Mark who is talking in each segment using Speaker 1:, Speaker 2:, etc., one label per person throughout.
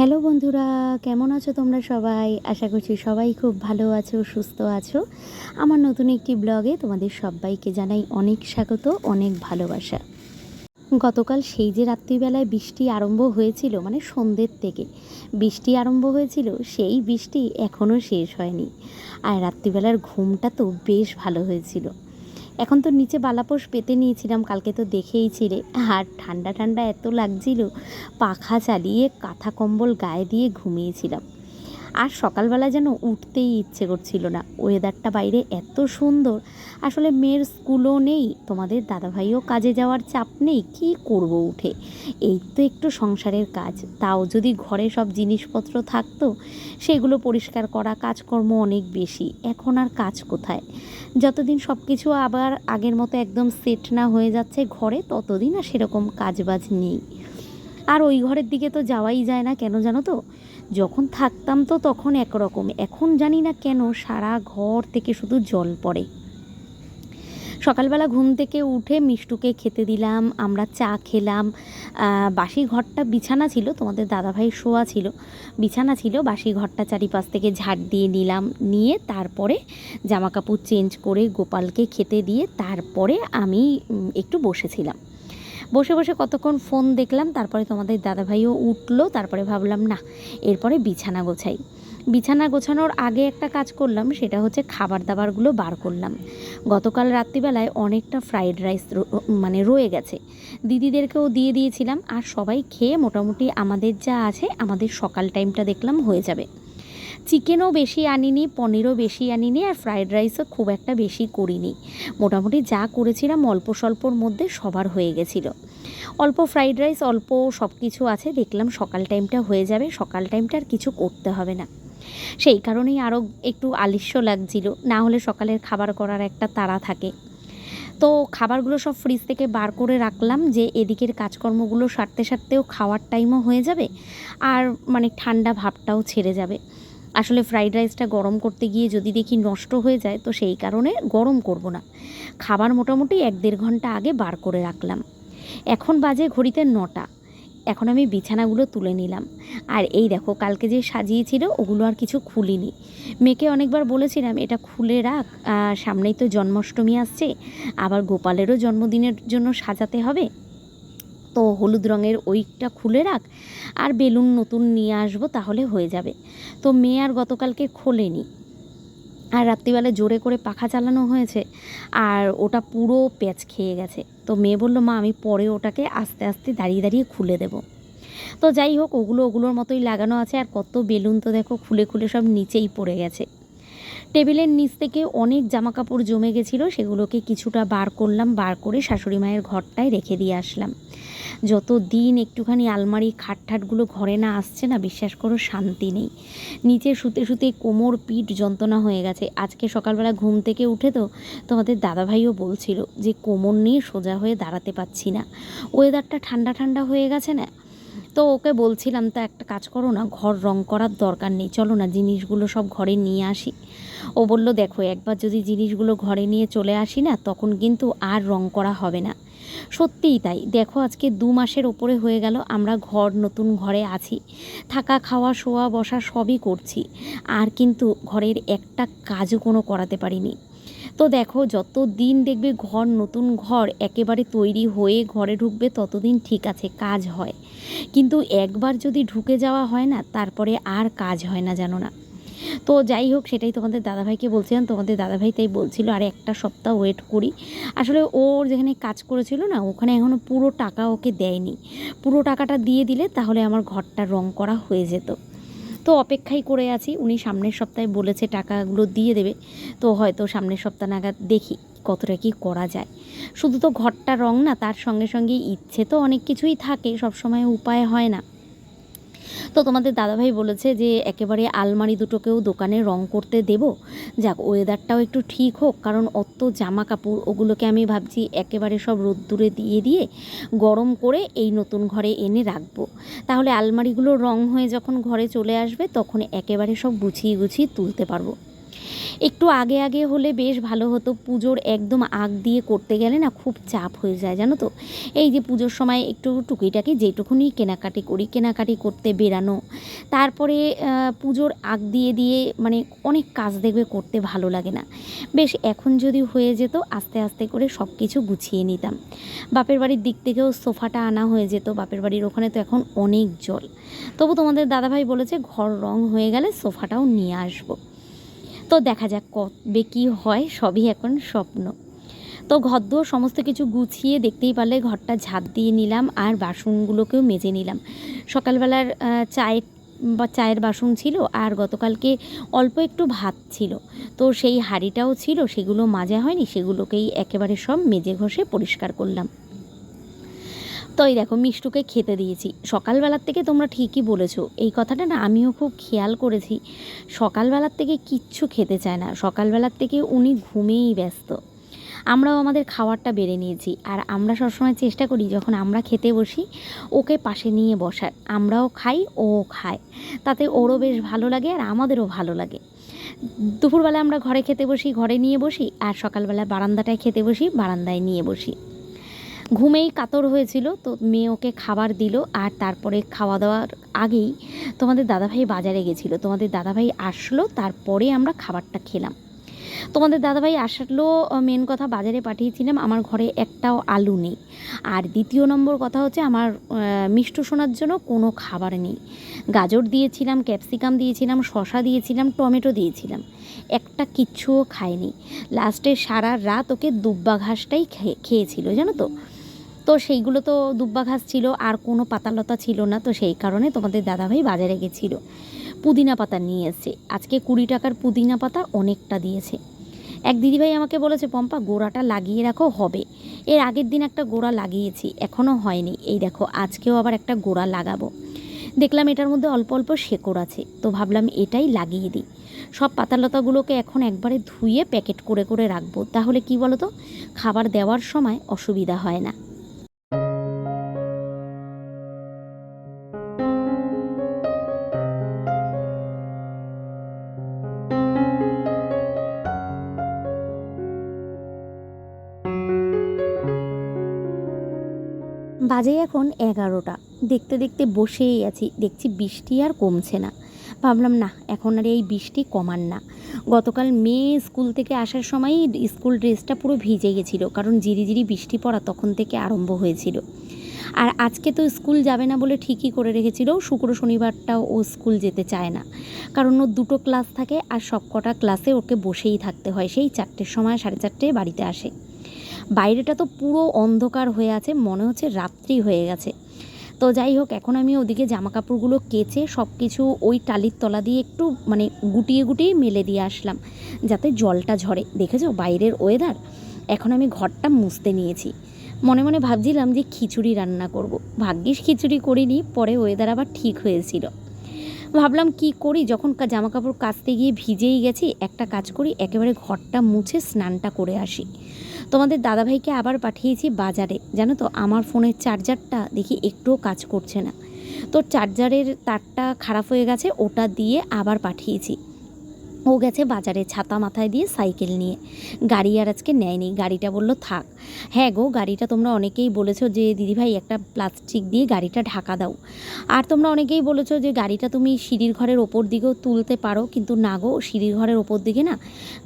Speaker 1: Hello বন্ধুরা, কেমন আছো তোমরা সবাই? আশা করছি সবাই খুব ভালো আছো, সুস্থ আছো। আমার নতুন একটি ব্লগে তোমাদের সবাইকে জানাই অনেক স্বাগত, অনেক ভালোবাসা। গতকাল সেই যে রাত্রিবেলায় বৃষ্টি আরম্ভ হয়েছিল মানে সন্ধ্যের থেকে বৃষ্টি আরম্ভ হয়েছিল, সেই বৃষ্টি এখনও শেষ হয়নি। আর রাত্রিবেলার ঘুমটা তো বেশ ভালো হয়েছিল। এখন তো নিচে বালাপোষ পেতে নিয়েছিলাম, কালকে তো দেখেইছিলে আর ঠান্ডা ঠান্ডা এত লাগছিল, পাখা চালিয়ে কাঁথা কম্বল গায়ে দিয়ে ঘুমিয়েছিলাম। আর সকালবেলা যেন উঠতেই ইচ্ছে করছিল না। ওয়েদারটা বাইরে এত সুন্দর, আসলে মেয়ের স্কুলও নেই, তোমাদের দাদাভাইও কাজে যাওয়ার চাপ নেই, কি করব উঠে? এই তো একটু সংসারের কাজ, তাও যদি ঘরে সব জিনিসপত্র থাকতো, সেগুলো পরিষ্কার করা কাজকর্ম অনেক বেশি, এখন আর কাজ কোথায়? যতদিন সব কিছু আবার আগের মতো একদম সেট না হয়ে যাচ্ছে ঘরে, ততদিন আর সেরকম কাজবাজ নেই। আর ওই ঘরের দিকে তো যাওয়াই যায় না কেন জানো তো? যখন থাকতাম তো তখন একরকম, এখন জানি না কেন সারা ঘর থেকে শুধু জল পড়ে। সকালবেলা ঘুম থেকে উঠে মিষ্টুকে খেতে দিলাম, আমরা চা খেলাম। বাসি ঘরটা বিছানা ছিল, তোমাদের দাদাভাই শোয়া ছিল। বিছানা ছিল, বাসি ঘরটা চারিপাশ থেকে ঝাড় দিয়ে নিলাম, নিয়ে তারপরে জামা কাপড় চেঞ্জ করে গোপালকে খেতে দিয়ে তারপরে আমি একটু বসেছিলাম। বসে বসে কতক্ষণ ফোন দেখলাম, তারপরে তোমাদের দাদাভাইও উঠল, তারপরে ভাবলাম, না, এরপরে বিছানা গোছাই। বিছানা গোছানোর আগে একটা কাজ করলাম, সেটা হচ্ছে খাবার দাবারগুলো বার করলাম। গতকাল রাত্রিবেলায় অনেকটা ফ্রাইড রাইস মানে রয়ে গেছে। দিদিদেরকেও দিয়ে দিয়েছিলাম, আর সবাই খেয়ে মোটামুটি আমাদের যা আছে, আমাদের সকাল টাইমটা দেখলাম হয়ে যাবে। চিকেনও বেশি আনিনি, পনিরও বেশি আনিনি, আর ফ্রাইড রাইসও খুব একটা বেশি করিনি। মোটামুটি যা করেছিলাম অল্প স্বল্পর মধ্যে সবার হয়ে গেছিল। অল্প ফ্রাইড রাইস, অল্প সব কিছু আছে, দেখলাম সকাল টাইমটা হয়ে যাবে, সকাল টাইমটা আর কিছু করতে হবে না। সেই কারণেই আরও একটু আলিস্য লাগছিল। না হলে সকালের খাবার করার একটা তাড়া থাকে। তো খাবারগুলো সব ফ্রিজ থেকে বার করে রাখলাম যে এদিকের কাজকর্মগুলো সারতে সারতেও খাওয়ার টাইমও হয়ে যাবে আর মানে ঠান্ডা ভাবটাও ছেড়ে যাবে। আসলে ফ্রাইড রাইসটা গরম করতে গিয়ে যদি দেখি নষ্ট হয়ে যায়, তো সেই কারণে গরম করব না। খাবার মোটামুটি এক দেড় ঘণ্টা আগে বার করে রাখলাম। এখন বাজে ঘড়িতে নটা। এখন আমি বিছানাগুলো তুলে নিলাম। আর এই দেখো, কালকে যে সাজিয়েছিল, ওগুলো আর কিছু খুলিনি। মেয়েকে অনেকবার বলেছিলাম, এটা খুলে রাখ সামনেই তো জন্মাষ্টমী আসছে, আবার গোপালেরও জন্মদিনের জন্য সাজাতে হবে। তো হলুদ রঙের ওইটা খুলে রাখ, আর বেলুন নতুন নিয়ে আসব, তাহলে হয়ে যাবে। তো মেয়ে আর গতকালকে খোলেনি। আর রাত্রিবেলা জোরে করে পাখা চালানো হয়েছে, আর ওটা পুরো প্যাচ খেয়ে গেছে। তো মেয়ে বলল, মা, আমি পরে ওটাকে আস্তে আস্তে দাঁড়িয়ে দাঁড়িয়ে খুলে দেবো। তো যাই হোক, ওগুলো, ওগুলোর মতোই লাগানো আছে আর কত বেলুন তো দেখো, খুলে খুলে সব নিচেই পড়ে গেছে। টেবিলের নিচ থেকে অনেক জামা কাপড় জমে গেছিল, সেগুলোকে কিছুটা বার করলাম, বার করে শাশুড়ি মায়ের ঘরটায় রেখে দিয়ে আসলাম। যত দিন একটুখানি আলমারি খাট ঠাটগুলো ঘরে না আসছে না, বিশ্বাস করো শান্তি নেই। নিচে শুতে শুতে কোমর পিঠ যন্ত্রণা হয়ে গেছে। আজকে সকালবেলা ঘুম থেকে উঠে তো তোমাদের দাদাভাইও বলছিল যে কোমর নিয়ে সোজা হয়ে দাঁড়াতে পারছি না। ওয়েদারটা ঠান্ডা ঠান্ডা হয়ে গেছে না? তো ওকে বলছিলাম, তা একটা কাজ করো না, ঘর রং করার দরকার নেই, চলো না জিনিসগুলো সব ঘরে নিয়ে আসি। ও বলল, দেখো, একবার যদি জিনিসগুলো ঘরে নিয়ে চলে আসি না, তখন কিন্তু আর রং করা হবে না। সত্যিই তাই। দেখো আজকে দু মাসের ওপরে হয়ে গেল, আমরা ঘর, নতুন ঘরে আছি। থাকা, খাওয়া, শোয়া, বসা সবই করছি। আর কিন্তু ঘরের একটা কাজও কোনো করাতে পারিনি। তো দেখো, যত দিন দেখবে ঘর, নতুন ঘর একেবারে তৈরি হয়ে ঘরে ঢুকবে, ততদিন ঠিক আছে, কাজ হয়। কিন্তু একবার যদি ঢুকে যাওয়া হয় না, তারপরে আর কাজ হয় না জানো না। তো যাই হোক, সেটাই তোমাদের দাদাভাইকে বলছিলাম, তোমাদের দাদাভাই তাই বলছিল, আর, একটা সপ্তাহ ওয়েট করি। আসলে ওর যেখানে কাজ করেছিল না, ওখানে এখনও পুরো টাকা ওকে দেয়নি। পুরো টাকাটা দিয়ে দিলে তাহলে আমার ঘরটা রং করা হয়ে যেত। তো অপেক্ষাই করে আছি, উনি সামনের সপ্তাহে বলেছে টাকাগুলো দিয়ে দেবে। তো হয়তো সামনের সপ্তাহ নাগাদ দেখি কতটা কি করা যায়। শুধু তো ঘরটা রং না, তার সঙ্গে সঙ্গে ইচ্ছে তো অনেক কিছুই থাকে, সবসময় উপায় হয় না। তো তোমাদের দাদাভাই বলেছে যে একেবারে আলমারি দুটোকেও দোকানে রং করতে দেব। যাক ওয়েদারটাও একটু ঠিক হোক, কারণ অত জামা কাপড় ওগুলোকে আমি ভাবছি একেবারে সব রোদ্দুরে দিয়ে দিয়ে গরম করে এই নতুন ঘরে এনে রাখব। তাহলে আলমারিগুলো রং হয়ে যখন ঘরে চলে আসবে, তখন একেবারে সব গুছিয়ে গুছিয়ে তুলতে পারব। একটু আগে আগে হলে বেশ ভালো হতো। পুজোর একদম আগ দিয়ে করতে গেলে না খুব চাপ হয়ে যায়, জানো তো? এই যে পুজোর সময় একটু টুকিটাকি যেটুকুনি কেনাকাটি করি, কেনাকাটি করতে বেরানো। তারপরে পুজোর আগ দিয়ে দিয়ে মানে অনেক কাজ দেখবে করতে ভালো লাগে না। বেশ এখন যদি হয়ে যেত, আস্তে আস্তে করে সব কিছু গুছিয়ে নিতাম। বাপের বাড়ির দিক থেকেও সোফাটা আনা হয়ে যেত, বাপের বাড়ির ওখানে তো এখন অনেক জল। তবু তোমাদের দাদাভাই বলেছে, ঘর রং হয়ে গেলে সোফাটাও নিয়ে আসব। তো দেখা যাক কবে কী হয়, সবই এখন স্বপ্ন। তো ঘরদোর সমস্ত কিছু গুছিয়ে দেখতেই পারলে ঘরটা ঝাঁপ দিয়ে নিলাম আর বাসনগুলোকেও মেজে নিলাম। সকালবেলার চায়ের বা চায়ের বাসন ছিল আর গতকালকে অল্প একটু ভাত ছিল। তো সেই হাঁড়িটাও ছিল, সেগুলো মাজা হয়নি, সেগুলোকেই একেবারে সব মেজে ঘষে পরিষ্কার করলাম। তো এই দেখো, মিষ্টুকে খেতে দিয়েছি। সকালবেলার থেকে তোমরা ঠিকই বলেছ। এই কথাটা না আমিও খুব খেয়াল করেছি। সকালবেলার থেকে কিচ্ছু খেতে চায় না। সকালবেলার থেকে উনি ঘুমেই ব্যস্ত। আমরাও আমাদের খাবারটা বেড়ে নিয়েছি। আর আমরা সবসময় চেষ্টা করি যখন আমরা খেতে বসি, ওকে পাশে নিয়ে বসার। আমরাও খাই, ও খায়। তাতে ওরও বেশ ভালো লাগে আর আমাদেরও ভালো লাগে। দুপুরবেলা আমরা ঘরে খেতে বসি, ঘরে নিয়ে বসি। আর সকালবেলা বারান্দাটায় খেতে বসি, বারান্দায় নিয়ে বসি। ঘুমেই কাতর হয়েছিল, তো মেয়ে ওকে খাবার দিল আর তারপরে খাওয়া দাওয়ার আগেই তোমাদের দাদাভাই বাজারে গেছিল। তোমাদের দাদাভাই আসলো, তারপরে আমরা খাবারটা খেলাম। তোমাদের দাদাভাই আসলো মেন কথা বাজারে পাঠিয়েছিলাম, আমার ঘরে একটাও আলু নেই। আর দ্বিতীয় নম্বর কথা হচ্ছে আমার মিষ্টু শোনার জন্য কোনো খাবার নেই। গাজর দিয়েছিলাম, ক্যাপসিকাম দিয়েছিলাম শশা দিয়েছিলাম, টমেটো দিয়েছিলাম। একটা কিচ্ছুও খায়নি লাস্টে সারা রাত ওকে দুব্বা ঘাসটাই খেয়ে- খেয়েছিল, জানো তো? তো সেইগুলো তো দুব্বা ঘাস ছিল, আর কোনো পাতালতা ছিল না, তো সেই কারণে তোমাদের দাদাভাই বাজারে গেছিল। পুদিনা পাতা নিয়ে এসছে। আজকে কুড়ি টাকার পুদিনা পাতা অনেকটা দিয়েছে। এক দিদিভাই আমাকে বলেছে, পম্পা, গোড়াটা লাগিয়ে রাখো, হবে। এর আগের দিন একটা গোড়া লাগিয়েছি, এখনও হয়নি। এই দেখো, আজকেও আবার একটা গোড়া লাগাবো। দেখলাম এটার মধ্যে অল্প অল্প শেকড় আছে, তো ভাবলাম এটাই লাগিয়ে দিই। সব পাতালতাগুলোকে এখন একবারে ধুয়ে প্যাকেট করে করে রাখব। তাহলে কি বলো তো খাবার দেওয়ার সময় অসুবিধা হয় না। বাজে এখন এগারোটা। দেখতে দেখতে বসেই আছি, দেখছি বৃষ্টি আর কমছে না। ভাবলাম, না, এখন আর এই বৃষ্টি কমান না। গতকাল মেয়ে স্কুল থেকে আসার সময়ই স্কুল ড্রেসটা পুরো ভিজে গেছিল, কারণ জিরিজিরি বৃষ্টি পড়া তখন থেকে আরম্ভ হয়েছিল। আর আজকে তো স্কুল যাবে না বলে ঠিকই করে রেখেছিল, শুক্র শনিবারটাও ও স্কুল যেতে চায় না। কারণ ওর দুটো ক্লাস থাকে আর সব কটা ক্লাসে ওকে বসেই থাকতে হয়, সেই চারটের সময় সাড়ে চারটেয় বাড়িতে আসে। বাইরেটা তো পুরো অন্ধকার হয়ে আছে, মনে হচ্ছে রাত্রি হয়ে গেছে। তো যাই হোক, এখন আমি ওদিকে জামা কাপড়গুলো কেচে সব কিছু ওই টালির তলা দিয়ে একটু মানে গুটিয়ে গুটিয়ে মেলে দিয়ে আসলাম, যাতে জলটা ঝরে। দেখেছ? বাইরের ওয়েদার এখন আমি ঘরটা মুছতে নিয়েছি। মনে মনে ভাবছিলাম যে খিচুড়ি রান্না করব। ভাগ্যিস খিচুড়ি করিনি, পরে ওয়েদার আবার ঠিক হয়েছিল। ভাবলাম কি করি? যখন জামা কাপড় কাচতে গিয়ে ভিজেই গেছি, একটা কাজ করি, একেবারে ঘরটা মুছে স্নানটা করে আসি। তোমাদের দাদাভাইকে আবার পাঠিয়েছি বাজারে। জানো তো, আমার ফোনের চার্জারটা দেখি একটুও কাজ করছে না। তো চার্জারের তারটা খারাপ হয়ে গেছে, ওটা দিয়ে আবার পাঠিয়েছি। ও গেছে বাজারে ছাতা মাথায় দিয়ে সাইকেল নিয়ে। গাড়ি আর আজকে নেয়নি, গাড়িটা বলল, থাক। হ্যাঁ গো, গাড়িটা তোমরা অনেকেই বলেছ যে, দিদিভাই, একটা প্লাস্টিক দিয়ে গাড়িটা ঢাকা দাও। আর তোমরা অনেকেই বলেছ যে, গাড়িটা তুমি সিঁড়ির ঘরের ওপর দিকেও তুলতে পারো, কিন্তু না গো, সিঁড়ির ঘরের ওপর দিকে না,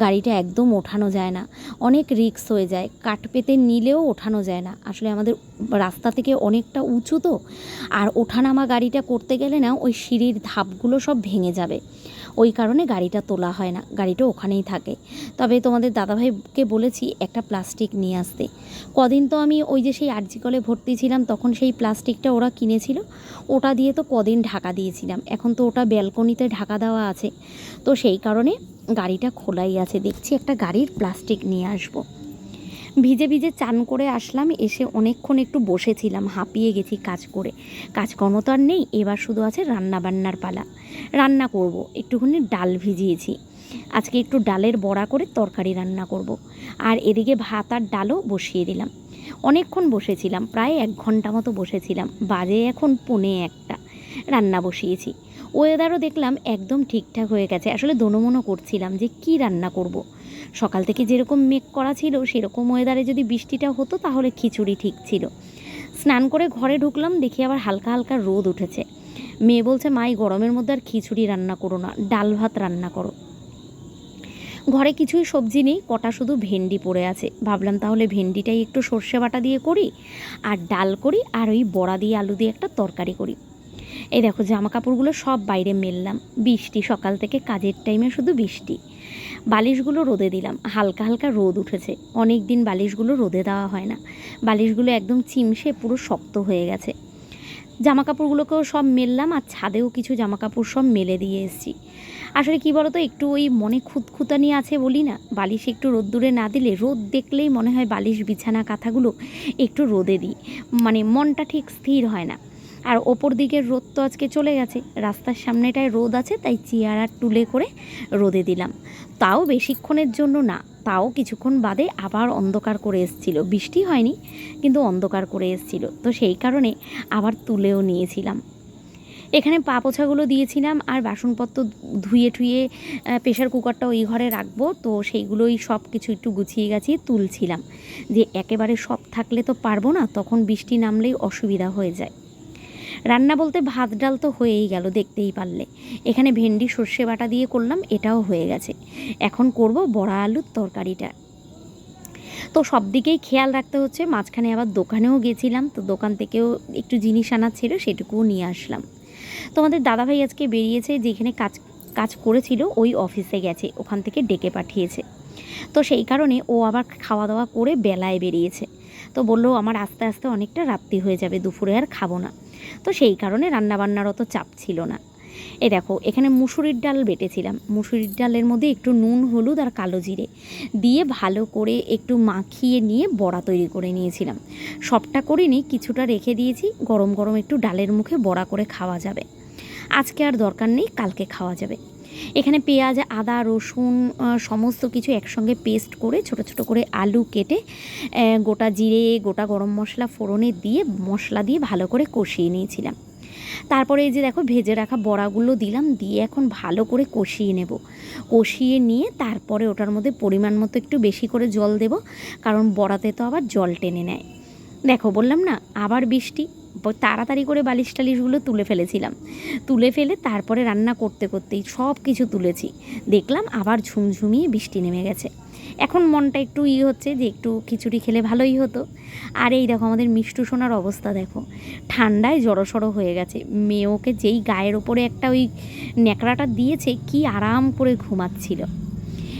Speaker 1: গাড়িটা একদম ওঠানো যায় না। অনেক রিক্স হয়ে যায়, কাঠ পেতে নিলেও ওঠানো যায় না। আসলে আমাদের রাস্তা থেকে অনেকটা উঁচু তো, আর ওঠানামা গাড়িটা করতে গেলে না, ওই সিঁড়ির ধাপগুলো সব ভেঙে যাবে। ওই কারণে গাড়িটা তোলা হয় না, গাড়িটা ওখানেই থাকে। তবে তোমাদের দাদাভাইকে বলেছি একটা প্লাস্টিক নিয়ে আসতে। কদিন তো আমি ওই যে সেই আরজি কলে ভর্তি ছিলাম, তখন সেই প্লাস্টিকটা ওরা কিনেছিল। ওটা দিয়ে তো কদিন ঢাকা দিয়েছিলাম। এখন তো ওটা ব্যালকনিতে ঢাকা দেওয়া আছে। তো সেই কারণে গাড়িটা খোলাই আছে। দেখছি একটা গাড়ির প্লাস্টিক নিয়ে আসব। ভিজে ভিজে চান করে আসলাম, এসে অনেকক্ষণ একটু বসেছিলাম, হাঁপিয়ে গেছি কাজ করে। কাজকর্ম তো আর নেই, এবার শুধু আছে রান্না বান্নার পালা। রান্না করব, একটুখানি ডাল ভিজিয়েছি। আজকে একটু ডালের বড়া করে তরকারি রান্না করব। আর এদিকে ভাত আর ডালও বসিয়ে দিলাম। অনেকক্ষণ বসেছিলাম, প্রায় এক ঘণ্টা মতো বসেছিলাম, বাজে এখন পনে একটা। রান্না বসিয়েছি। ওয়েদারও দেখলাম একদম ঠিকঠাক হয়ে গেছে। আসলে দোনোমনো করছিলাম যে কি রান্না করব। সকাল থেকে যেরকম মেঘ করা ছিল, সেরকম ওয়েদারে যদি বৃষ্টিটা হতো, তাহলে খিচুড়ি ঠিক ছিল। স্নান করে ঘরে ঢুকলাম, দেখি আবার হালকা হালকা রোদ উঠেছে। মেয়ে বলছে, মা, এই গরমের মধ্যে আর খিচুড়ি রান্না করো না, ডাল ভাত রান্না করো। ঘরে কিছুই সবজি নেই, কটা শুধু ভেন্ডি পড়ে আছে। ভাবলাম, তাহলে ভেন্ডিটাই একটু সর্ষে বাটা দিয়ে করি, আর ডাল করি, আর ওই বড়া দিয়ে আলু দিয়ে একটা তরকারি করি। এই দেখো জামা কাপড়গুলো সব বাইরে মেললাম। বৃষ্টি সকাল থেকে কাজের টাইমে শুধু বৃষ্টি। বালিশগুলো রোদে দিলাম। হালকা হালকা রোদ উঠেছে। অনেক দিন বালিশগুলো রোদে দেওয়া হয় না। বালিশগুলো একদম চিমসে পুরো শক্ত হয়ে গেছে। জামা কাপড়গুলোকেও সব মেললাম আর ছাদেও কিছু জামা কাপড় সব মেলে দিয়ে এসেছি। আসলে কি বলতো, একটু ওই মনে খুঁতখুতানি আছে বলি না? বালিশ একটু রোদ্দুরে না দিলে রোদ দেখলেই মনে হয় বালিশ বিছানা কাঁথাগুলো একটু রোদে দিই। মানে মনটা ঠিক স্থির হয় না। আর ওপর দিকের রোদ তো আজকে চলে গেছে। রাস্তার সামনেটায় রোদ আছে, তাই চেয়ার আর তুলে করে রোদে দিলাম। তাও বেশিক্ষণের জন্য না, তাও কিছুক্ষণ বাদে আবার অন্ধকার করে এসছিল। বৃষ্টি হয়নি, কিন্তু অন্ধকার করে এসছিল। তো সেই কারণে আবার তুলেও নিয়েছিলাম। এখানে পা পোছাগুলো দিয়েছিলাম আর বাসনপত্র ধুয়ে টুয়ে প্রেশার কুকারটা ওই ঘরে রাখব। তো সেইগুলোই সব কিছু একটু গুছিয়ে গাছিয়ে তুলছিলাম। যে একেবারে সব থাকলে তো পারব না, তখন বৃষ্টি নামলেই অসুবিধা হয়ে যায়। রান্না বলতে ভাত ডাল তো হয়েই গেল দেখতেই পারলে। এখানে ভেন্ডি, সর্ষে বাটা দিয়ে করলাম, এটাও হয়ে গেছে। এখন করব বড়া আলুর তরকারিটা। তো সব দিকেই খেয়াল রাখতে হচ্ছে, মাঝখানে আবার দোকানেও গেছিলাম, তো দোকান থেকেও একটু জিনিস আনার ছিল, সেটুকুও নিয়ে আসলাম। তোমাদের দাদাভাই আজকে বেরিয়েছে, যেখানে কাজ কাজ করেছিল, ওই অফিসে গেছে, ওখান থেকে ডেকে পাঠিয়েছে। তো সেই কারণে ও আবার খাওয়া দাওয়া করে বেলায় বেরিয়েছে। তো বলল, আমার আস্তে আস্তে অনেকটা রাত্রি হয়ে যাবে, দুপুরে আর খাব না। তো সেই কারণে রান্নাবান্নার অত চাপ ছিল না। এ দেখো, এখানে মুসুরির ডাল বেটেছিলাম। মুসুরির ডালের মধ্যে একটু নুন, হলুদ আর কালো জিরে দিয়ে ভালো করে একটু মাখিয়ে নিয়ে বড়া তৈরি করে নিয়েছিলাম। সবটা করিনি, কিছুটা রেখে দিয়েছি। গরম গরম একটু ডালের মুখে বড়া করে খাওয়া যাবে। আজকে আর দরকার নেই, কালকে খাওয়া যাবে। এখানে পেঁয়াজ, আদা, রসুন সমস্ত কিছু একসঙ্গে পেস্ট করে ছোট ছোট করে আলু কেটে গোটা জিরে, গোটা গরম মশলা ফোড়নে দিয়ে মশলা দিয়ে ভালো করে কষিয়ে নিয়েছিলাম। তারপরে এই যে দেখো ভেজে রাখা বড়াগুলো দিলাম, দিয়ে এখন ভালো করে কষিয়ে নেব। কষিয়ে নিয়ে তারপরে ওটার মধ্যে পরিমাণ মতো একটু বেশি করে জল দেব, কারণ বড়াতে তো আবার জল টেনে নেয়। দেখো বললাম না, আবার বৃষ্টি তাড়াতাড়ি করে বালিশ টালিশগুলো তুলে ফেলেছিলাম। তুলে ফেলে তারপরে রান্না করতে করতেই সব কিছু তুলেছি। দেখলাম আবার ঝুমঝুমিয়ে বৃষ্টি নেমে গেছে। এখন মনটা একটু ই হচ্ছে যে একটু খিচুড়ি খেলে ভালোই হতো। আর এই দেখো আমাদের মিষ্টু সোনার অবস্থা দেখো। ঠান্ডায় জড়সড়ো হয়ে গেছে। মেয়েওকে যেই গায়ের ওপরে একটা ওই ন্যাকড়াটা দিয়েছে, কি আরাম করে ঘুমাচ্ছিল।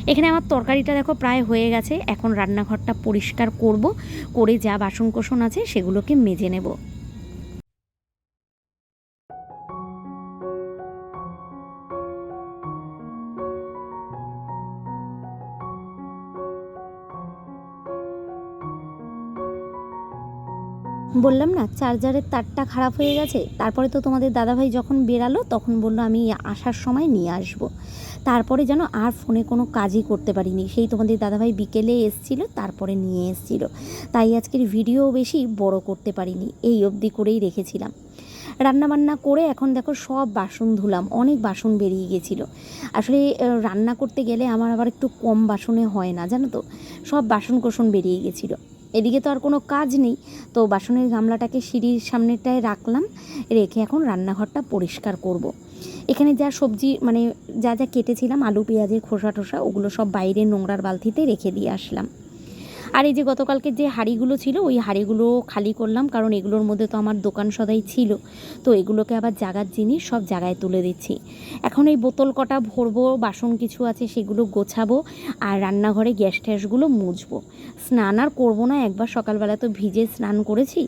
Speaker 1: এখানে আমার তরকারিটা দেখো প্রায় হয়ে গেছে। এখন রান্নাঘরটা পরিষ্কার করব। করে যা বাসন কোসন আছে সেগুলোকে মেজে নেব। বললাম না, চার্জারের তারটা খারাপ হয়ে গেছে, তারপরে তো তোমাদের দাদাভাই যখন বেরালো তখন বলল আমি আসার সময় নিয়ে আসব। তারপরে যেন আর ফোনে কোনো কাজই করতে পারিনি। সেই তোমাদের দাদাভাই বিকেলে এসছিল, তারপরে নিয়ে এসছিল। তাই আজকের ভিডিও বেশি বড় করতে পারিনি, এই অবধি করেই রেখেছিলাম। রান্না বান্না করে এখন দেখো সব বাসন ধুলাম, অনেক বাসন বেরিয়ে গেছিল। আসলে রান্না করতে গেলে আমার আবার একটু কম বাসনে হয় না, জানো তো? সব বাসন কোসন বেরিয়ে গেছিল। এদিকে তো আর কোনো কাজ নেই তো বাসনের গামলাটাকে সিঁড়ির সামনেটায় রাখলাম, রেখে এখন রান্নাঘরটা পরিষ্কার করব। এখানে যা সবজি মানে যা যা কেটেছিলাম, আলু, পেঁয়াজের খোসা টোসা ওগুলো সব বাইরে নোংরার বালতিতে রেখে দিয়ে আসলাম আর এই যে গতকালকে যে হাঁড়িগুলো ছিল, ওই হাঁড়িগুলো খালি করলাম, কারণ এগুলোর মধ্যে তো আমার দোকান সদাই ছিল। তো এগুলোকে আবার জাগার জিনিস সব জায়গায় তুলে দিচ্ছি। এখন এই বোতল কটা ভরবো, বাসন কিছু আছে সেগুলো গোছাবো, আর রান্নাঘরে গ্যাস ট্যাসগুলো মুছবো। স্নান আর করব না, একবার সকালবেলা তো ভিজে স্নান করেছি।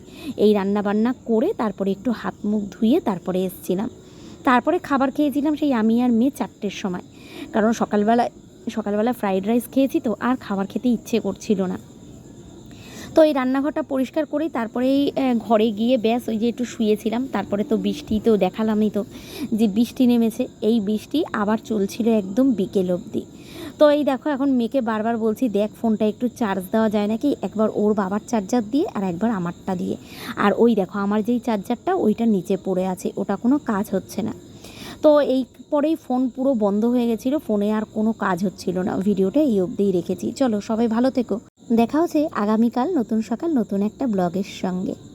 Speaker 1: এই রান্না বান্না করে তারপরে একটু হাত মুখ ধুয়ে তারপরে এসছিলাম। তারপরে খাবার খেয়েছিলাম সেই আমি আর মেয়ে চারটের সময়। কারণ সকালবেলা সকালবেলা ফ্রাইড রাইস খেয়েছি তো, আর খাবার খেতে ইচ্ছে করছিল না। তো এই রান্নাঘরটা পরিষ্কার করেই তারপরেই ঘরে গিয়ে ব্যাস ওই যে একটু শুয়েছিলাম। তারপরে তো বৃষ্টি তো দেখালামই তো যে বৃষ্টি নেমেছে। এই বৃষ্টি আবার চলছিল একদম বিকেল অবধি। তো এই দেখো, এখন মেয়েকে বারবার বলছি, দেখ, ফোনটা একটু চার্জ দেওয়া যায় নাকি? একবার ওর বাবার চার্জার দিয়ে আর একবার আমারটা দিয়ে। আর ওই দেখো, আমার যেই চার্জারটা ওইটা নিচে পড়ে আছে। ওটা কোনো কাজ হচ্ছে না। তো এই পরেই ফোন পুরো বন্ধ হয়ে গেছিল। ফোনে আর কোনো কাজ হচ্ছিল না। ভিডিওটা এই অবধিই রেখেছি। চলো, সবাই ভালো থেকো। দেখা হচ্ছে আগামীকাল নতুন সকাল নতুন একটা ব্লগের সঙ্গে।